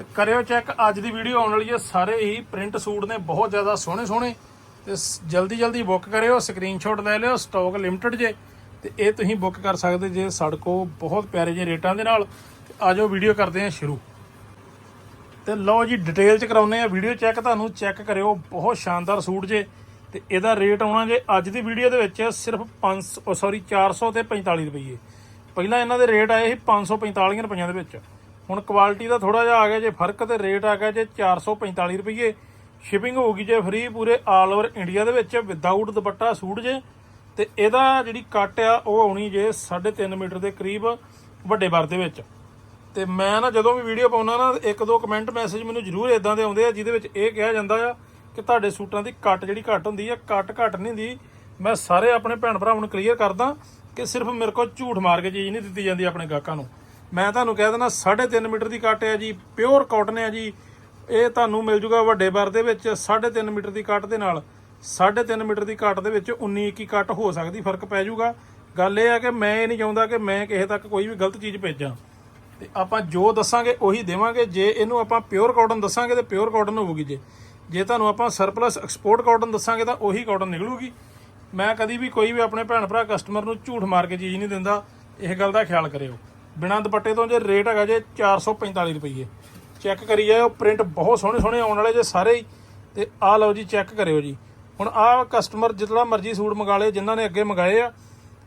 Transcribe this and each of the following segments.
ਤੇ ਕਰਿਓ ਚੈੱਕ, ਅੱਜ ਦੀ ਵੀਡੀਓ ਆਉਣ ਵਾਲੀ ਹੈ। ਸਾਰੇ ਹੀ ਪ੍ਰਿੰਟ ਸੂਟ ਨੇ ਬਹੁਤ ਜ਼ਿਆਦਾ ਸੋਹਣੇ ਸੋਹਣੇ। ਤੇ ਜਲਦੀ ਜਲਦੀ ਬੁੱਕ ਕਰਿਓ, ਸਕਰੀਨਸ਼ਾਟ ਲੈ ਲਿਓ, ਸਟਾਕ ਲਿਮਟਿਡ ਜੇ। ਤੇ ਇਹ ਤੁਸੀਂ ਬੁੱਕ ਕਰ ਸਕਦੇ ਜੇ ਸੜਕੋ ਬਹੁਤ ਪਿਆਰੇ ਜੇ ਰੇਟਾਂ ਦੇ ਨਾਲ। ਤੇ ਆਜੋ ਵੀਡੀਓ ਕਰਦੇ ਹਾਂ ਸ਼ੁਰੂ। ਤੇ ਲਓ ਜੀ, ਡਿਟੇਲ ਚ ਕਰਾਉਨੇ ਆ ਵੀਡੀਓ ਚੈੱਕ। ਤੁਹਾਨੂੰ ਚੈੱਕ ਕਰਿਓ, ਬਹੁਤ ਸ਼ਾਨਦਾਰ ਸੂਟ ਜੇ। ਤੇ ਇਹਦਾ ਰੇਟ ਆਉਣਾ ਜੇ ਅੱਜ ਦੀ ਵੀਡੀਓ ਦੇ ਵਿੱਚ ਸਿਰਫ 500 ਸੌਰੀ 400 ਤੇ 45 ਰੁਪਏ ਪਹਿਲਾਂ ਇਹਨਾਂ ਦੇ ਰੇਟ ਆਏ ਸੀ 545 ਰੁਪਈਆਂ ਦੇ ਵਿੱਚ। ਹੁਣ ਕੁਆਲਿਟੀ ਦਾ ਥੋੜਾ ਜਿਹਾ ਆ ਗਿਆ, ਜੇ ਫ਼ਰਕ ਤੇ ਰੇਟ ਆ ਗਿਆ, ਜੇ 445 ਰੁਪਏ ਸ਼ਿਪਿੰਗ ਹੋਊਗੀ ਜੇ ਫ੍ਰੀ ਪੂਰੇ ਆਲ ਓਵਰ ਇੰਡੀਆ ਦੇ ਵਿੱਚ ਵਿਦਆਊਟ ਦੁਪੱਟਾ, ਸੂਟ ਜੇ, ਤੇ ਇਹਦਾ ਜਿਹੜੀ ਕੱਟ ਆ, ਉਹ ਆਉਣੀ ਜੇ 3.5 ਮੀਟਰ ਦੇ ਕਰੀਬ ਵੱਡੇ ਬਰ ਦੇ ਵਿੱਚ। ਤੇ ਮੈਂ ਨਾ ਜਦੋਂ ਵੀ ਵੀਡੀਓ ਪਾਉਣਾ ਨਾ, ਇੱਕ ਦੋ ਕਮੈਂਟ ਮੈਸੇਜ ਮੈਨੂੰ ਜ਼ਰੂਰ ਇਦਾਂ ਦੇ ਆਉਂਦੇ ਆ, ਜਿਹਦੇ ਵਿੱਚ ਇਹ ਕਿਹਾ ਜਾਂਦਾ ਆ ਕਿ ਤੁਹਾਡੇ ਸੂਟਾਂ ਦੀ ਕੱਟ ਜਿਹੜੀ ਘੱਟ ਹੁੰਦੀ ਆ, ਕੱਟ ਘੱਟ ਨਹੀਂ ਹੁੰਦੀ। ਮੈਂ ਸਾਰੇ ਆਪਣੇ ਭੈਣ ਭਰਾਵਾਂ ਨੂੰ ਕਲੀਅਰ ਕਰਦਾ ਕਿ ਸਿਰਫ ਮੇਰੇ ਕੋਲ ਝੂਠ ਮਾਰ ਕੇ ਚੀਜ਼ ਨਹੀਂ ਦਿੱਤੀ ਜਾਂਦੀ ਆਪਣੇ ਗਾਹਕਾਂ ਨੂੰ। ਮੈਂ ਤੁਹਾਨੂੰ ਕਹਿ ਦਿੰਦਾ 3.5 ਮੀਟਰ ਦੀ ਕੱਟ ਹੈ ਜੀ ਪਿਓਰ ਕਾਟਨ ਹੈ ਜੀ। ਇਹ ਤੁਹਾਨੂੰ ਮਿਲ ਜੂਗਾ ਵੱਡੇ ਬਰ ਦੇ ਵਿੱਚ 3.5 ਮੀਟਰ ਦੀ ਕੱਟ ਦੇ ਨਾਲ। 3.5 ਮੀਟਰ ਦੀ ਕੱਟ ਦੇ ਵਿੱਚ 19 21 ਕੱਟ ਹੋ ਸਕਦੀ, ਫ਼ਰਕ ਪੈ ਜਾਊਗਾ ਗੱਲ ਇਹ ਹੈ ਕਿ ਮੈਂ ਇਹ ਨਹੀਂ ਚਾਹੁੰਦਾ ਕਿ ਮੈਂ ਕਿਸੇ ਤੱਕ ਕੋਈ ਵੀ ਗਲਤ ਚੀਜ਼ ਭੇਜਾਂ। ਤੇ ਆਪਾਂ ਜੋ ਦੱਸਾਂਗੇ ਉਹੀ ਦੇਵਾਂਗੇ। ਜੇ ਇਹਨੂੰ ਆਪਾਂ ਪਿਓਰ ਕਾਟਨ ਦੱਸਾਂਗੇ ਤੇ ਪਿਓਰ ਕਾਟਨ ਹੋਊਗੀ ਜੇ। ਜੇ ਤੁਹਾਨੂੰ ਆਪਾਂ ਸਰਪਲਸ ਐਕਸਪੋਰਟ ਕਾਟਨ ਦੱਸਾਂਗੇ ਤਾਂ ਉਹੀ ਕਾਟਨ ਨਿਕਲੂਗੀ। ਮੈਂ ਕਦੀ ਵੀ ਕੋਈ ਵੀ ਆਪਣੇ ਭੈਣ ਭਰਾ ਕਸਟਮਰ ਨੂੰ ਝੂਠ ਮਾਰ ਕੇ ਚੀਜ਼ ਨਹੀਂ ਦਿੰਦਾ। ਇਹ ਗੱਲ ਦਾ ਖਿਆਲ ਕਰਿਓ। ਬਿਨਾਂ ਦੁਪੱਟੇ ਤੋਂ ਜੇ ਰੇਟ ਹੈਗਾ ਜੇ 445 ਰੁਪਏ ਚੈੱਕ ਕਰੀ ਜਾਓ ਪ੍ਰਿੰਟ ਬਹੁਤ ਸੋਹਣੇ ਸੋਹਣੇ ਆਉਣ ਵਾਲੇ ਜੇ ਸਾਰੇ ਹੀ। ਤੇ ਆ ਲਓ ਜੀ, ਚੈੱਕ ਕਰਿਓ ਜੀ। ਹੁਣ ਆਹ ਕਸਟਮਰ ਜਿਤਨਾ ਮਰਜ਼ੀ ਸੂਟ ਮੰਗਾ ਲਏ, ਜਿਨ੍ਹਾਂ ਨੇ ਅੱਗੇ ਮੰਗਾਏ ਆ,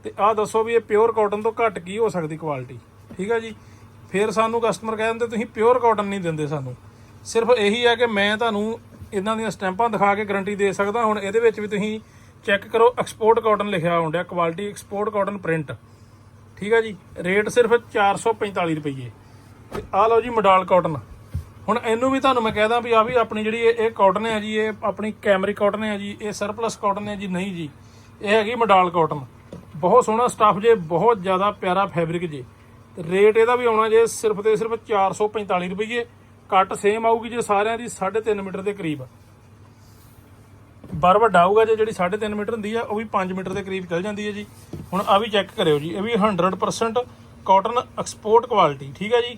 ਤੇ ਆਹ ਦੱਸੋ ਵੀ ਇਹ ਪਿਓਰ ਕਾਟਨ ਤੋਂ ਘੱਟ ਕੀ ਹੋ ਸਕਦੀ ਕੁਆਲਿਟੀ ਠੀਕ ਆ ਜੀ? ਫਿਰ ਸਾਨੂੰ ਕਸਟਮਰ ਕਹਿ ਦਿੰਦੇ, ਤੁਸੀਂ ਪਿਓਰ ਕਾਟਨ ਨਹੀਂ ਦਿੰਦੇ ਸਾਨੂੰ। ਸਿਰਫ ਇਹੀ ਹੈ ਕਿ ਮੈਂ ਤੁਹਾਨੂੰ ਇਹਨਾਂ ਦੀਆਂ ਸਟੈਂਪਾਂ ਦਿਖਾ ਕੇ ਗਾਰੰਟੀ ਦੇ ਸਕਦਾ। ਹੁਣ ਇਹਦੇ ਵਿੱਚ ਵੀ ਤੁਸੀਂ ਚੈੱਕ ਕਰੋ ਐਕਸਪੋਰਟ ਕਾਟਨ ਲਿਖਿਆ ਹੁੰਦਾ ਕੁਆਲਿਟੀ ਐਕਸਪੋਰਟ ਕਾਟਨ ਪ੍ਰਿੰਟ ਠੀਕ ਆ ਜੀ? ਰੇਟ ਸਿਰਫ 445 ਰੁਪਏ ਤੇ ਆ ਲਓ ਜੀ ਮਡਾਲ ਕਾਟਨ। ਹੁਣ ਇਹਨੂੰ ਵੀ ਤੁਹਾਨੂੰ ਮੈਂ ਕਹਿਦਾ ਵੀ ਆ ਵੀ ਆਪਣੀ ਜਿਹੜੀ ਇਹ ਕਾਟਨ ਹੈ ਜੀ, ਇਹ ਆਪਣੀ ਕੈਮਰੀ ਕਾਟਨ ਹੈ ਜੀ, ਇਹ ਸਰਪਲਸ ਕਾਟਨ ਹੈ ਜੀ, ਨਹੀਂ ਜੀ। ਇਹ ਹੈਗੀ ਮਡਾਲ ਕਾਟਨ। ਬਹੁਤ ਸੋਹਣਾ ਸਟੱਫ ਜੇ, ਬਹੁਤ ਜ਼ਿਆਦਾ ਪਿਆਰਾ ਫੈਬਰਿਕ ਜੇ। ਰੇਟ ਇਹਦਾ ਵੀ ਆਉਣਾ ਜੇ ਸਿਰਫ ਤੇ ਸਿਰਫ 445 ਰੁਪਏ ਕੱਟ ਸੇਮ ਆਊਗੀ ਜੇ ਸਾਰਿਆਂ ਦੀ 3.5 ਮੀਟਰ ਦੇ ਕਰੀਬ। ਬਰ ਵੱਡਾ ਆਊਗਾ ਜੇ ਜਿਹੜੀ 3.5 ਮੀਟਰ ਹੁੰਦੀ ਆ, ਉਹ ਵੀ 5 ਮੀਟਰ ਦੇ ਕਰੀਬ ਚੱਲ ਜਾਂਦੀ ਹੈ ਜੀ। ਹੁਣ ਆ ਵੀ ਚੈੱਕ ਕਰਿਓ ਜੀ, ਇਹ ਵੀ 100% ਕਾਟਨ ਐਕਸਪੋਰਟ ਕੁਆਲਿਟੀ, ਠੀਕ ਹੈ ਜੀ?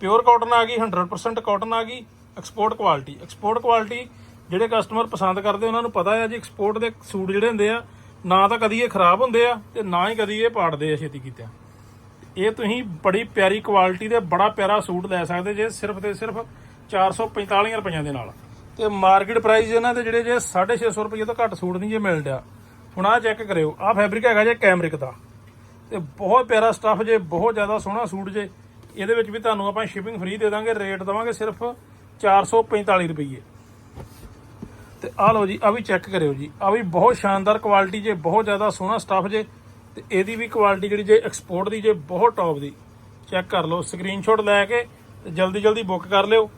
ਪਿਓਰ ਕਾਟਨ ਆ ਗਈ 100% ਕਾਟਨ ਆ ਗਈ, ਐਕਸਪੋਰਟ ਕੁਆਲਿਟੀ। ਐਕਸਪੋਰਟ ਕੁਆਲਿਟੀ ਜਿਹੜੇ ਕਸਟਮਰ ਪਸੰਦ ਕਰਦੇ, ਉਹਨਾਂ ਨੂੰ ਪਤਾ ਹੈ ਜੀ, ਐਕਸਪੋਰਟ ਦੇ ਸੂਟ ਜਿਹੜੇ ਹੁੰਦੇ ਆ, ਨਾ ਤਾਂ ਕਦੀ ਇਹ ਖਰਾਬ ਹੁੰਦੇ ਆ ਤੇ ਨਾ ਹੀ ਕਦੀ ਇਹ ਪਾੜਦੇ ਆ ਛੇਤੀ ਕੀਤੇ ਇਹ ਤੁਸੀਂ ਬੜੀ ਪਿਆਰੀ ਕੁਆਲਿਟੀ ਦੇ, ਬੜਾ ਪਿਆਰਾ ਸੂਟ ਲੈ ਸਕਦੇ ਜੇ ਸਿਰਫ ਤੇ ਸਿਰਫ 445 ਰੁਪਈਆਂ ਦੇ ਨਾਲ। ਤੇ ਮਾਰਕੀਟ ਪ੍ਰਾਈਸ ਇਹਨਾਂ ਦੇ ਜਿਹੜੇ ਜੇ 650 ਰੁਪਏ ਤੋਂ ਘੱਟ ਸੂਟ ਨਹੀਂ ਜੇ ਮਿਲ ਰਿਹਾ ਹੁਣ ਆਹ ਚੈੱਕ ਕਰਿਓ, ਆਹ ਫੈਬਰਿਕ ਹੈਗਾ ਜੇ ਕੈਮਰਿਕ ਦਾ। ਤੇ ਬਹੁਤ ਪਿਆਰਾ ਸਟੱਫ ਜੇ, ਬਹੁਤ ਜ਼ਿਆਦਾ ਸੋਹਣਾ ਸੂਟ ਜੇ, ਇਹਦੇ ਵਿੱਚ ਵੀ ਤੁਹਾਨੂੰ ਆਪਾਂ ਸ਼ਿਪਿੰਗ ਫ੍ਰੀ ਦੇ ਦਾਂਗੇ ਰੇਟ ਦਵਾਂਗੇ ਸਿਰਫ 445 ਰੁਪਏ ਤੇ ਆਹ ਲਓ ਜੀ ਆ ਵੀ ਚੈੱਕ ਕਰਿਓ ਜੀ ਆ ਵੀ ਬਹੁਤ ਸ਼ਾਨਦਾਰ ਕੁਆਲਿਟੀ ਜੇ, ਬਹੁਤ ਜ਼ਿਆਦਾ ਸੋਹਣਾ ਸਟੱਫ ਜੇ, ਤੇ ਇਹਦੀ ਵੀ ਕੁਆਲਿਟੀ ਜਿਹੜੀ ਜੇ ਐਕਸਪੋਰਟ ਦੀ ਜੇ, ਬਹੁਤ ਟੌਪ ਦੀ। ਚੈੱਕ ਕਰ ਲਓ ਸਕਰੀਨਸ਼ਾਟ ਲੈ ਕੇ ਤੇ ਜਲਦੀ ਜਲਦੀ ਬੁੱਕ ਕਰ ਲਿਓ।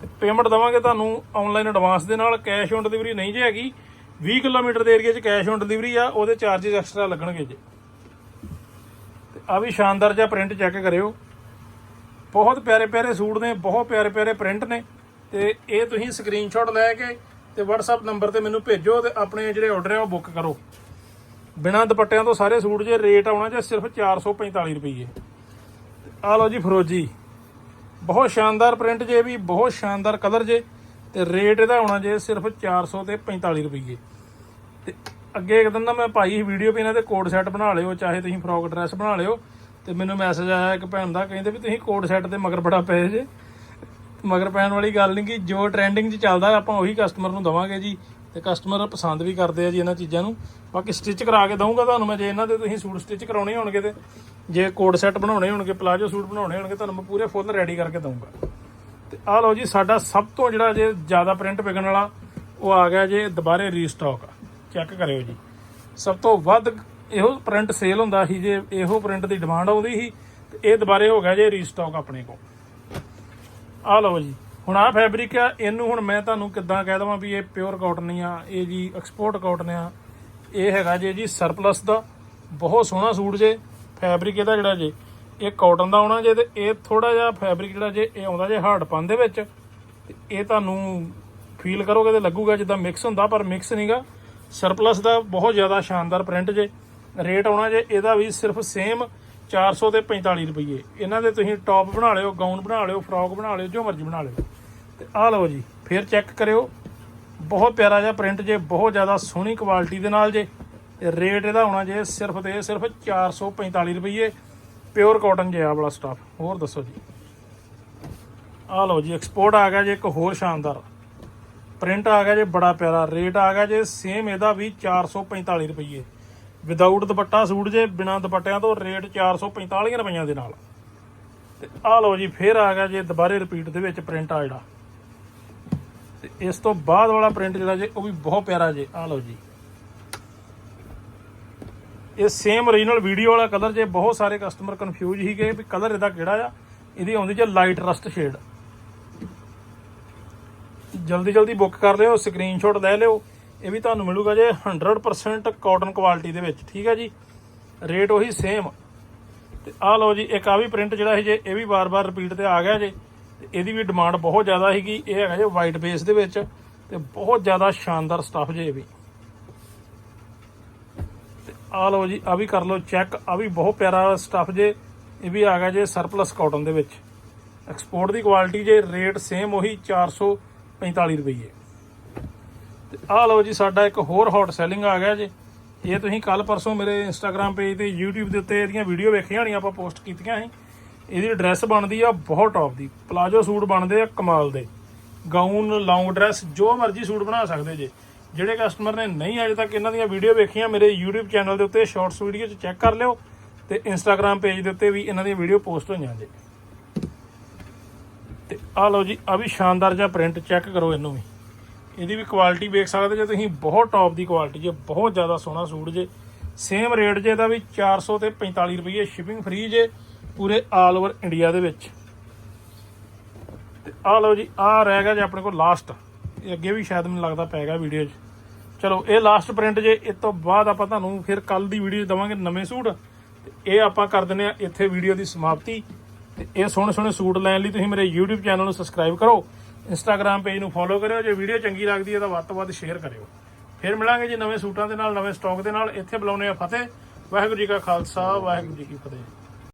ਤੇ ਪੇਮੈਂਟ ਦਵਾਂਗੇ ਤੁਹਾਨੂੰ ਆਨਲਾਈਨ ਐਡਵਾਂਸ ਦੇ ਨਾਲ, ਕੈਸ਼ ਔਨ ਡਿਲੀਵਰੀ ਨਹੀਂ ਜੇ ਹੈਗੀ 20 ਕਿਲੋਮੀਟਰ ਦੇ ਏਰੀਆ 'ਚ ਕੈਸ਼ ਔਨ ਡਿਲੀਵਰੀ ਆ, ਉਹਦੇ ਚਾਰजेस ਐਕਸਟਰਾ ਲੱਗਣਗੇ ਜੇ। ਤੇ ਆ ਵੀ ਸ਼ਾਨਦਾਰ ਜਿਹਾ ਪ੍ਰਿੰਟ ਚੈੱਕ ਕਰਿਓ। ਬਹੁਤ ਪਿਆਰੇ ਪਿਆਰੇ ਸੂਟ ਨੇ, ਬਹੁਤ ਪਿਆਰੇ ਪਿਆਰੇ ਪ੍ਰਿੰਟ ਨੇ। ਤੇ ਇਹ ਤੁਸੀਂ ਸਕਰੀਨਸ਼ਾਟ ਲੈ ਕੇ ਤੇ WhatsApp ਨੰਬਰ ਤੇ ਮੈਨੂੰ ਭੇਜੋ ਤੇ ਆਪਣੇ ਜਿਹੜੇ ਆਰਡਰ ਆ ਉਹ ਬੁੱਕ ਕਰੋ। ਬਿਨਾਂ ਦੁਪੱਟਿਆਂ ਤੋਂ ਸਾਰੇ ਸੂਟ ਜੇ ਰੇਟ ਆਉਣਾ ਜੇ ਸਿਰਫ 445 ਰੁਪਏ ਆ ਲਓ ਜੀ ਫਰੋਜੀ ਬਹੁਤ ਸ਼ਾਨਦਾਰ ਪ੍ਰਿੰਟ ਜੇ ਵੀ, ਬਹੁਤ ਸ਼ਾਨਦਾਰ ਕਲਰ ਜੇ, ਤੇ ਰੇਟ ਇਹਦਾ ਹੋਣਾ ਜੇ ਸਿਰਫ 400 ਤੇ 45 ਰੁਪਏ ਤੇ ਅੱਗੇ ਇੱਕ ਦਿਨ ਨਾ ਮੈਂ ਪਾਈ ਸੀ ਵੀਡੀਓ ਵੀ ਇਹਨਾਂ ਦੇ ਕੋਡ ਸੈੱਟ ਬਣਾ ਲਿਓ, ਚਾਹੇ ਤੁਸੀਂ ਫਰੋਕ ਡਰੈਸ ਬਣਾ ਲਿਓ। ਤੇ ਮੈਨੂੰ ਮੈਸੇਜ ਆਇਆ ਇੱਕ ਭੈਣ ਦਾ, ਕਹਿੰਦੇ ਵੀ ਤੁਸੀਂ ਕੋਡ ਸੈੱਟ ਤੇ ਮਗਰ ਬੜਾ ਪਏ ਜੇ। ਮਗਰ ਪੈਣ ਵਾਲੀ ਗੱਲ ਨਹੀਂ ਕਿ ਜੋ ਟ੍ਰੈਂਡਿੰਗ 'ਚ ਚੱਲਦਾ, ਆਪਾਂ ਉਹੀ ਕਸਟਮਰ ਨੂੰ ਦਵਾਂਗੇ ਜੀ। ਤੇ ਕਸਟਮਰ ਪਸੰਦ ਵੀ ਕਰਦੇ ਆ ਜੀ ਇਹਨਾਂ ਚੀਜ਼ਾਂ ਨੂੰ। ਬਾਕੀ ਸਟਿਚ ਕਰਾ ਕੇ ਦਊਂਗਾ ਤੁਹਾਨੂੰ ਮੈਂ, ਜੇ ਇਹਨਾਂ ਦੇ ਤੁਸੀਂ ਸੂਟ ਸਟਿਚ ਕਰਾਉਣੇ ਹੋਣਗੇ ਤੇ, ਜੇ ਕੋਡ ਸੈੱਟ ਬਣਾਉਣੇ ਹੋਣਗੇ ਪਲਾਜੋ ਸੂਟ ਬਣਾਉਣੇ ਹੋਣਗੇ, ਤੁਹਾਨੂੰ ਮੈਂ ਪੂਰੇ ਫੁੱਲ ਰੈਡੀ ਕਰਕੇ ਦਊਂਗਾ। ਤੇ ਆਹ ਲਓ ਜੀ, ਸਾਡਾ ਸਭ ਤੋਂ ਜਿਹੜਾ ਜੇ ਜ਼ਿਆਦਾ ਪ੍ਰਿੰਟ ਵਿਕਣ ਵਾਲਾ, ਉਹ ਆ ਗਿਆ ਜੇ ਦੁਬਾਰੇ ਰੀਸਟਾਕ ਚੈੱਕ ਕਰਿਓ ਜੀ। ਸਭ ਤੋਂ ਵੱਧ ਇਹੋ ਪ੍ਰਿੰਟ ਸੇਲ ਹੁੰਦਾ ਸੀ ਜੇ ਇਹੋ ਪ੍ਰਿੰਟ ਦੀ ਡਿਮਾਂਡ ਆਉਂਦੀ ਸੀ, ਤੇ ਇਹ ਦੁਬਾਰੇ ਹੋ ਗਿਆ ਜੇ ਰੀਸਟਾਕ ਆਪਣੇ ਕੋਲ। ਆ ਲਓ ਜੀ। ਹੁਣ ਆਹ ਫੈਬਰਿਕ ਆ, ਇਹਨੂੰ ਹੁਣ ਮੈਂ ਤੁਹਾਨੂੰ ਕਿੱਦਾਂ ਕਹਿ ਦਵਾਂ ਵੀ ਇਹ ਪਿਓਰ ਕਾਟਨ ਨਹੀਂ ਆ, ਇਹ ਜੀ ਐਕਸਪੋਰਟ ਕਾਟਨ ਆ। ਇਹ ਹੈਗਾ ਜੇ ਜੀ ਸਰਪਲਸ ਦਾ, ਬਹੁਤ ਸੋਹਣਾ ਸੂਟ ਜੇ ਫੈਬਰਿਕ ਇਹਦਾ ਜਿਹੜਾ ਜੇ, ਇਹ ਕਾਟਨ ਦਾ ਆਉਣਾ ਜੇ ਤੇ ਇਹ ਥੋੜਾ ਜਿਹਾ ਫੈਬਰਿਕ ਜਿਹੜਾ ਜੇ, ਇਹ ਆਉਂਦਾ ਜੇ ਹਾਰਡ ਪਨ ਦੇ ਵਿੱਚ, ਤੇ ਇਹ ਤੁਹਾਨੂੰ ਫੀਲ ਕਰੋਗੇ ਤੇ ਲੱਗੂਗਾ ਜਿੱਦਾਂ ਮਿਕਸ ਹੁੰਦਾ, ਪਰ ਮਿਕਸ ਨਹੀਂਗਾ ਸਰਪਲਸ ਦਾ ਬਹੁਤ ਜ਼ਿਆਦਾ ਸ਼ਾਨਦਾਰ ਪ੍ਰਿੰਟ ਜੇ ਰੇਟ ਆਉਣਾ ਜੇ, ਇਹਦਾ ਵੀ ਸਿਰਫ ਸੇਮ 400 ਤੇ 45 ਰੁਪਏ ਇਹਨਾਂ ਦੇ ਤੁਸੀਂ ਟੌਪ ਬਣਾ ਲਿਓ ਗਾਊਨ ਬਣਾ ਲਿਓ ਫਰੋਕ ਬਣਾ ਲਿਓ, ਜੋ ਮਰਜ਼ੀ ਬਣਾ ਲਿਓ। ਤੇ ਆਹ ਲਓ ਜੀ, ਫਿਰ ਚੈੱਕ ਕਰਿਓ। ਬਹੁਤ ਪਿਆਰਾ ਜਿਹਾ ਪ੍ਰਿੰਟ ਜੇ, ਬਹੁਤ ਜ਼ਿਆਦਾ ਸੋਹਣੀ ਕੁਆਲਿਟੀ ਦੇ ਨਾਲ ਜੇ। ਰੇਟ ਇਹਦਾ ਹੋਣਾ ਜੇ ਸਿਰਫ ਤੇ ਸਿਰਫ 445 ਰੁਪਏ ਪਿਓਰ ਕਾਟਨ ਜੇ ਆ ਵਾਲਾ ਸਟਾਫ ਹੋਰ ਦੱਸੋ ਜੀ। ਆ ਲਓ ਜੀ ਐਕਸਪੋਰਟ ਆ ਗਿਆ ਜੇ ਇੱਕ ਹੋਰ ਸ਼ਾਨਦਾਰ। ਪ੍ਰਿੰਟ ਆ ਗਿਆ ਜੇ, ਬੜਾ ਪਿਆਰਾ। ਰੇਟ ਆ ਗਿਆ ਜੇ ਸੇਮ ਇਹਦਾ ਵੀ 445 ਰੁਪਏ ਵਿਦਆਊਟ ਦੁਪੱਟਾ ਸੂਟ ਜੇ, ਬਿਨਾ ਦੁਪੱਟਿਆਂ ਤੋਂ ਰੇਟ 445 ਰੁਪਈਆਂ ਦੇ ਨਾਲ। ਤੇ ਆਹ ਲਓ ਜੀ, ਫੇਰ ਆ ਗਿਆ ਜੇ, ਦੁਬਾਰੇ ਰਿਪੀਟ ਦੇ ਵਿੱਚ ਪ੍ਰਿੰਟ ਆ ਜਿਹੜਾ। ਤੇ ਇਸ ਤੋਂ ਬਾਅਦ ਵਾਲਾ ਪ੍ਰਿੰਟ ਜਿਹੜਾ ਜੇ, ਉਹ ਵੀ ਬਹੁਤ ਪਿਆਰਾ ਜੇ। ਆ ਲਓ ਜੀ। ਇਹ ਸੇਮ origignal ਵੀਡੀਓ ਵਾਲਾ ਕਲਰ ਜੇ, ਬਹੁਤ ਸਾਰੇ ਕਸਟਮਰ ਕਨਫਿਊਜ਼ ਸੀਗੇ ਵੀ ਕਲਰ ਇਹਦਾ ਕਿਹੜਾ ਆ। ਇਹਦੀ ਆਉਂਦੀ ਜੇ ਲਾਈਟ ਰਸਟ ਸ਼ੇਡ ਜਲਦੀ ਜਲਦੀ ਬੁੱਕ ਕਰ ਲਿਓ ਸਕਰੀਨਸ਼ਾਟ ਲੈ ਲਿਓ। ਇਹ ਵੀ ਤੁਹਾਨੂੰ ਮਿਲੂਗਾ ਜੇ 100% ਕਾਟਨ ਕੁਆਲਿਟੀ ਦੇ ਵਿੱਚ, ਠੀਕ ਹੈ ਜੀ? ਰੇਟ ਉਹੀ ਸੇਮ ਤੇ ਆ ਲਓ ਜੀ, ਇੱਕ ਆ ਵੀ ਪ੍ਰਿੰਟ ਜਿਹੜਾ ਸੀ ਜੇ, ਇਹ ਵੀ ਵਾਰ-ਵਾਰ ਰਿਪੀਟ ਤੇ ਆ ਗਿਆ ਜੇ। ਤੇ ਇਹਦੀ ਵੀ ਡਿਮਾਂਡ ਬਹੁਤ ਜ਼ਿਆਦਾ ਸੀਗੀ। ਇਹ ਹੈਗਾ ਜੇ ਵਾਈਟ ਬੇਸ ਦੇ ਵਿੱਚ ਤੇ ਬਹੁਤ ਜ਼ਿਆਦਾ ਸ਼ਾਨਦਾਰ ਸਟੱਫ ਜੇ ਇਹ ਵੀ। ਤੇ ਆਹ ਲਓ ਜੀ ਆ ਵੀ ਕਰ ਲਓ ਚੈੱਕ ਆ ਵੀ ਬਹੁਤ ਪਿਆਰਾ ਸਟੱਫ ਜੇ। ਇਹ ਵੀ ਆ ਗਿਆ ਜੇ ਸਰਪਲਸ ਕਾਟਨ ਦੇ ਵਿੱਚ। ਐਕਸਪੋਰਟ ਦੀ ਕੁਆਲਿਟੀ ਜੇ ਰੇਟ ਸੇਮ ਉਹੀ 445 ਰੁਪਏ ਤੇ ਆਹ ਲਓ ਜੀ, ਸਾਡਾ ਇੱਕ ਹੋਰ ਹੌਟ ਸੈਲਿੰਗ ਆ ਗਿਆ ਜੇ। ਇਹ ਤੁਸੀਂ ਕੱਲ ਪਰਸੋਂ ਮੇਰੇ ਇੰਸਟਾਗ੍ਰam ਪੇਜ ਤੇ YouTube ਦੇ ਉੱਤੇ ਇਹਦੀਆਂ ਵੀਡੀਓ ਵੇਖੀਆਂ ਹੋਣੀਆਂ, ਆਪਾਂ ਪੋਸਟ ਕੀਤੀਆਂ ਸੀ। ਇਹਦੀ ਡਰੈਸ ਬਣਦੀ ਆ ਬਹੁਤ ਟੌਪ ਦੀ। ਪਲਾਜੋ ਸੂਟ ਬਣਦੇ ਆ ਕਮਾਲ ਦੇ। ਗਾਊਨ ਲੌਂਗ ਡਰੈਸ ਜੋ ਮਰਜ਼ੀ ਸੂਟ ਬਣਾ ਸਕਦੇ ਜੇ। ਜਿਹੜੇ ਕਸਟਮਰ ਨੇ ਨਹੀਂ ਅਜੇ ਤੱਕ ਇਹਨਾਂ ਦੀਆਂ ਵੀਡੀਓ ਵੇਖੀਆਂ, ਮੇਰੇ YouTube ਚੈਨਲ ਦੇ ਉੱਤੇ ਸ਼ਾਰਟਸ ਵੀਡੀਓ 'ਚ ਚੈੱਕ ਕਰ ਲਿਓ ਤੇ ਇੰਸਟਾਗ੍ਰam ਪੇਜ ਦੇ ਉੱਤੇ ਵੀ ਇਹਨਾਂ ਦੀਆਂ ਵੀਡੀਓ ਪੋਸਟ ਹੋਈਆਂ ਜੇ। ਤੇ ਆ ਲਓ ਜੀ ਆ ਵੀ ਸ਼ਾਨਦਾਰ ਜਿਹਾ ਪ੍ਰਿੰਟ ਚੈੱਕ ਕਰੋ ਇਹਨੂੰ ਵੀ। ਇਹਦੀ ਵੀ ਕੁਆਲਿਟੀ ਵੇਖ ਸਕਦੇ ਜੇ ਤੁਸੀਂ, ਬਹੁਤ ਟੌਪ ਦੀ ਕੁਆਲਿਟੀ ਜੇ, ਬਹੁਤ ਜ਼ਿਆਦਾ ਸੋਹਣਾ ਸੂਟ ਜੇ। ਸੇਮ ਰੇਟ ਜੇ ਇਹਦਾ ਵੀ 400 ਤੇ 45 ਰੁਪਏ ਸ਼ਿਪਿੰਗ ਫ੍ਰੀ ਜੇ। ਪੂਰੇ ਆਲ ਓਵਰ ਇੰਡੀਆ ਦੇ ਵਿੱਚ। ਤੇ ਆ ਲਓ ਜੀ, ਆਹ ਰਹਿ ਗਿਆ ਜੇ ਆਪਣੇ ਕੋਲ ਲਾਸਟ ਇਹ ਅੱਗੇ ਵੀ ਸ਼ਾਇਦ ਮੈਨੂੰ ਲੱਗਦਾ ਪੈ ਗਿਆ ਵੀਡੀਓ 'ਚ। ਚਲੋ, ਇਹ ਲਾਸਟ ਪ੍ਰਿੰਟ ਜੇ ਇਸ ਤੋਂ ਬਾਅਦ ਆਪਾਂ ਤੁਹਾਨੂੰ ਫਿਰ ਕੱਲ ਦੀ ਵੀਡੀਓ 'ਚ ਦਵਾਂਗੇ ਨਵੇਂ ਸੂਟ। ਇਹ ਆਪਾਂ ਕਰ ਦਿੰਦੇ ਆ ਇੱਥੇ ਵੀਡੀਓ ਦੀ ਸਮਾਪਤੀ। ਤੇ ਇਹ ਸੋਹਣੇ ਸੋਹਣੇ ਸੂਟ ਲੈਣ ਲਈ ਤੁਸੀਂ ਮੇਰੇ YouTube ਚੈਨਲ ਨੂੰ ਸਬਸਕ੍ਰਾਈਬ ਕਰੋ। Instagram ਪੇਜ ਨੂੰ ਫੋਲੋ ਕਰਿਓ। ਜੇ ਵੀਡੀਓ ਚੰਗੀ ਲੱਗਦੀ ਹੈ ਤਾਂ ਵੱਧ ਤੋਂ ਵੱਧ ਸ਼ੇਅਰ ਕਰਿਓ। ਫਿਰ ਮਿਲਾਂਗੇ ਜੀ ਨਵੇਂ ਸੂਟਾਂ ਦੇ ਨਾਲ, ਨਵੇਂ ਸਟਾਕ ਦੇ ਨਾਲ। ਇੱਥੇ ਬੁਲਾਉਨੇ ਆ ਫਤਿਹ। ਵਾਹਿਗੁਰੂ ਜੀ ਕਾ ਖਾਲਸਾ, ਵਾਹਿਗੁਰੂ ਜੀ ਕੀ ਫਤਿਹ।